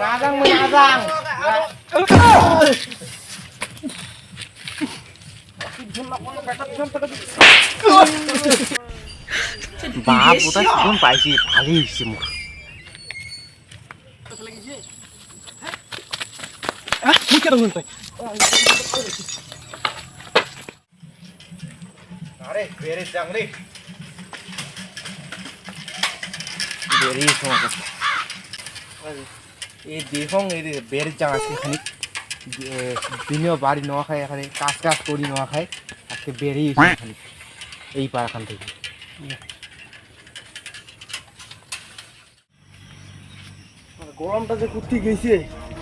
নাজাং মই নাজাং বাপ ওটা সুজন পাইছি ভালোই হয়েছে মোর আরে বেরে যাং রে বেরিয়ে সময় এই দেখং এই বের যাং আজকে খানিক দিনেও বাড়ি নেওয়া খায় এখানে কাজ কাজ করি নেওয়া খায় আজকে খানিক এই পাড়াখান থেকে। গরমটা যে কুর্তি গেছে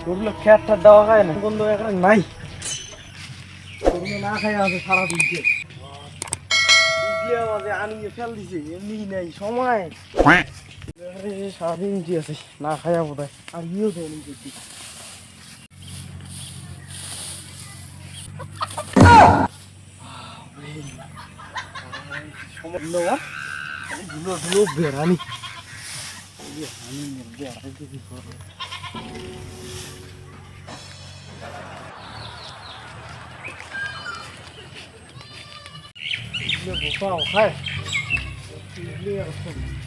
ওগুলো খ্যাট ঠাট দেওয়া খায় না। বন্ধু এখানে নাই। না খাই আছে সারা দিনকে মাঝে আনিয়ে ফেল দিছে এমনি নাই সময়। সারাদিন কি আছে না খাইয়া বোধ হয় আর ইয়েও অনেক করছি ধুলো ধুলো বেড়ানি বেড়ানি 게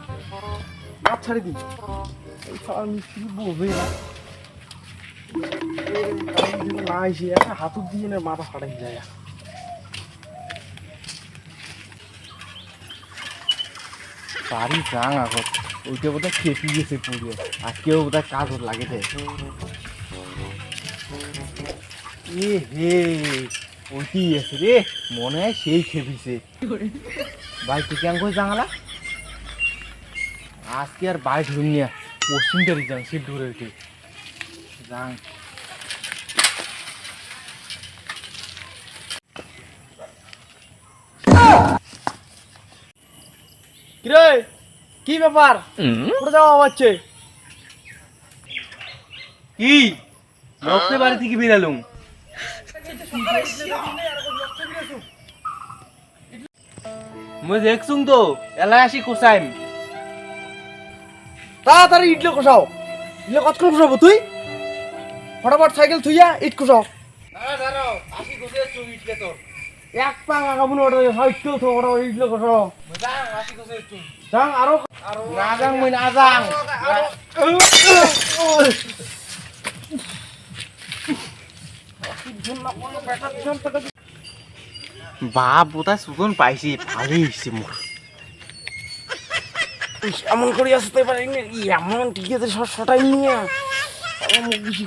মাছ ছাড়ি দিন এই বোঝে না এসে একটা হাতুর দিয়ে না মাথা ফাটাই যায়। বাড়ি যাং আগত ওইটা বোধহয় খেপি গেছে পুড়িয়ে আজকেও বোধহয় কাজ ওর লাগে দে এ হে ওইটি আছে রে মনে হয় সেই খেপিছে। ভাই তুই কেন করে জাঙালা আজকে আর বাইক ধরুন পশ্চিমটারি যাং সে দূরে উঠে যাং কিরে কি ব্যাপার? কোথায় যাওয়া হচ্ছে? কি? রক্তে বাড়ি থেকে বেরালুম মই দেখছুং তো এলাই আসি কোসাইম। তাড়াতাড়ি ইটলে কষাও। ইটলে কতক্ষণ কষাবো তুই? ফটাফট সাইকেল থুইয়া ইট কষাও। এক পা আগাবো না ওটা সাইকেল তো ওটা ইটলে কষাও। যাং আরও না যাং মই না যাং। বাপ বোধহয় সুজন পাইছি ভালোই হয়েছে মোর। এমন করে আসতে পারি না? এমন ঠিক আছে সব সটাই নিয়ে। আমার মুখ বেশি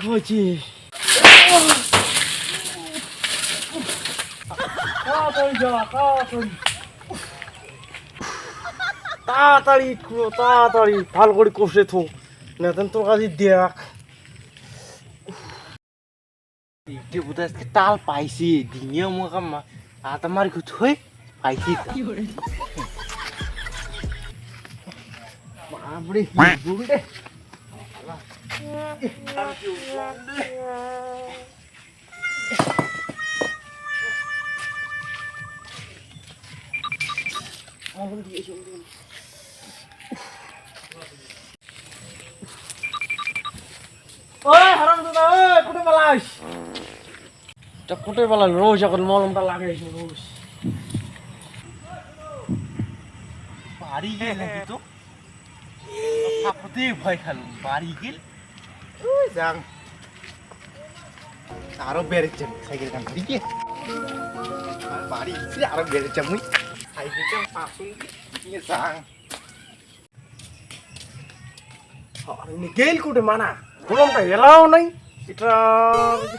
তাড়াতাড়ি খুঁড়ো তাড়াতাড়ি। ভালো করে কষে থো। না তোর কাছে দেখ। এইটা বোধহয় আজকে তাল পাইছি দিনে মোক হাত মারি থৈ পাইছি দাদা ওই কোটে পালাল রোজ এখন মলমটা লাগাইছ রোজ। বাড়ি নাকি তো? থাকতেই ভয় বাড়ি গেল। যাং আরও বেড়েছে, সাইকেল কান বাড়ি আরও মুই। সাইকেলটা যাং মানা। নাই। এটা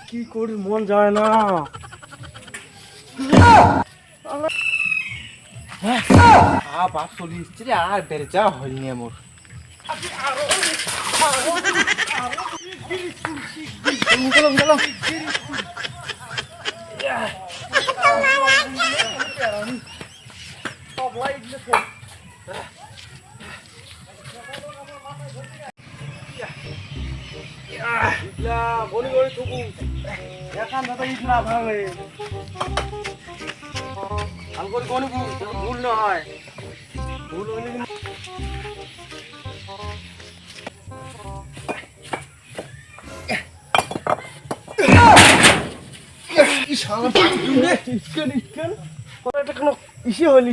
কি করি, মন যায় না। আ আর বেড়ে যা মোর থুকু এখান দাদা ভাবে আল করে গনি ভুল না হয়। ভুল হইলে তোর কোনো ইসে হইল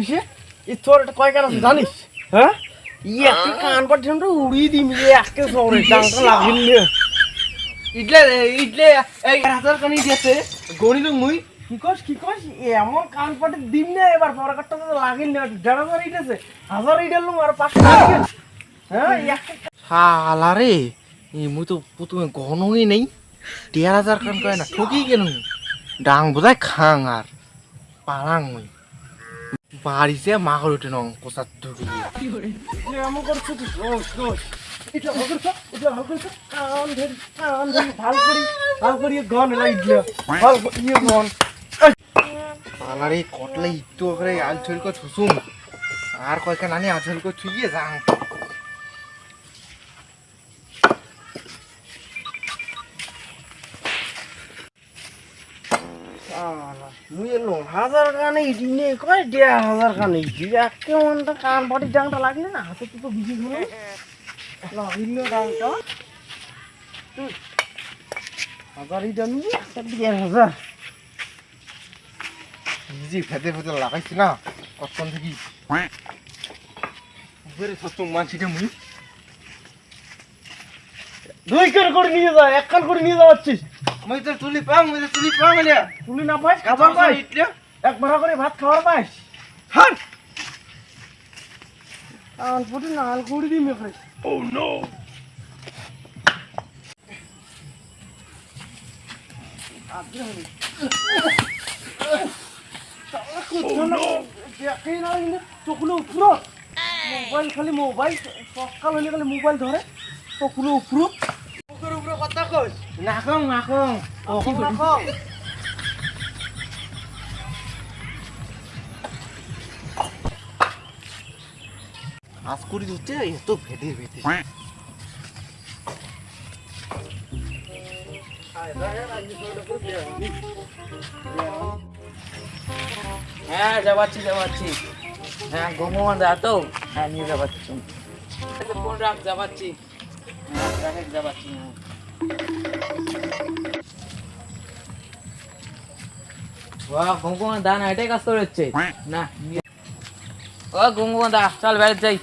তোর এটা কয় কান আছে জানিস? হ্যাঁ? ই একটা কান পাঠিয়ে তো উড়িয়ে দিম যে একটা সরে ডাংটা লাগিল ইডলে ইডলে এই হাজার কানি দিয়েছে। গণিল মুই। কি কস কি কস? এমন কান পাটে দিম না এবার পরে কাটটা তো লাগিল না দেড় হাজার ইটেছে হাজার ইটের লোক আর পাঁচশো লাগিল হ্যাঁ এই একটা শালা রে এই মুই তো প্রথমে গণই নেই। দেড় হাজার কান কয় না ঠকি কেন ডাং বোধহয় খাং আর মুই বাড়িতে মাকড় উঠে নং কোচার ঢুকে দিয়ে। যে এমন করছ তুই রোজ রোজ এটা ভালো করছ এটা ভালো করছ কান ধরি কান ধরি ভালো করি ভালো করি গন লাইট দিয়া ভালো ইয়ে গন শালা রে কটলে একটু করে আল ছড়ি করে ছুসুম আর কয়কে নানি আল ছড়ি করে ছুইয়ে যাং মুই এলো হাজার কানে ইটি নে কয় দেড় হাজার কানে ইটি একে মনটা কান ডাংটা লাগলে না হাতে তো বিজি হলো। লাগিল ডাংটা হাজার ইটা নিবি একটা দেড় হাজার। ফেতে ফেতে লাগাইছি না কতক্ষণ থেকে? মানছিটা মুই দুই কান করে নিয়ে যা এক কান করে নিয়ে যাচ্ছিস মুই তো তুলি পাং মুই তুলি পাং এলিয়া তুলি না পাইস খাবার পাইস। ইটলে এক ভাড়া করে ভাত খাবার পাইস। হাট। কান ফুটি নাল কুড়ি দিই মেয়ে ও নো চকুলো উপর মোবাইল খালি মোবাইল সকাল হলে খালি মোবাইল ধরে। চকুলো উপরে কইস? নাকং নাকং কখন রাখো আজ করি দিচ্ছে এত ফেটে ফেটে। হ্যাঁ যাবাচ্ছি যাবাচ্ছি। হ্যাঁ ঘুমোমান দা তো। হ্যাঁ নিয়ে যাবাচ্ছি। ফোন রাখ যাবাচ্ছি। হ্যাঁ রাখ যাবাচ্ছি। হ্যাঁ। দা না এটাই কাজ করে হচ্ছে না ও ঘুমঘুমা দা চল বেড়ে যাই।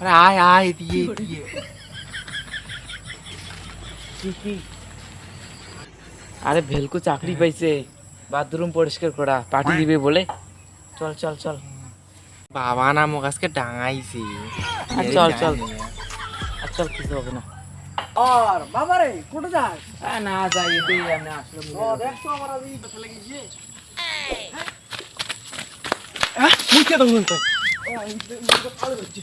আরে আয় আয় দিয়ে দিয়ে কি কি? আরে ভেলকু চাকরি পাইছে। বাথরুম পরিষ্কার করা পার্টি দিবে বলে। চল চল চল। বাবা না মোক আজকে ডাঙাইছি চল, চল। চল কিছু হবে না আর বাবা রে কোটে যাস না যাই এটাই আমি আসলাম ও দেখছ আমার আজ কথা লাগিছে গেছে হ্যাঁ মুখে তো শুনতে ও এই তো হচ্ছে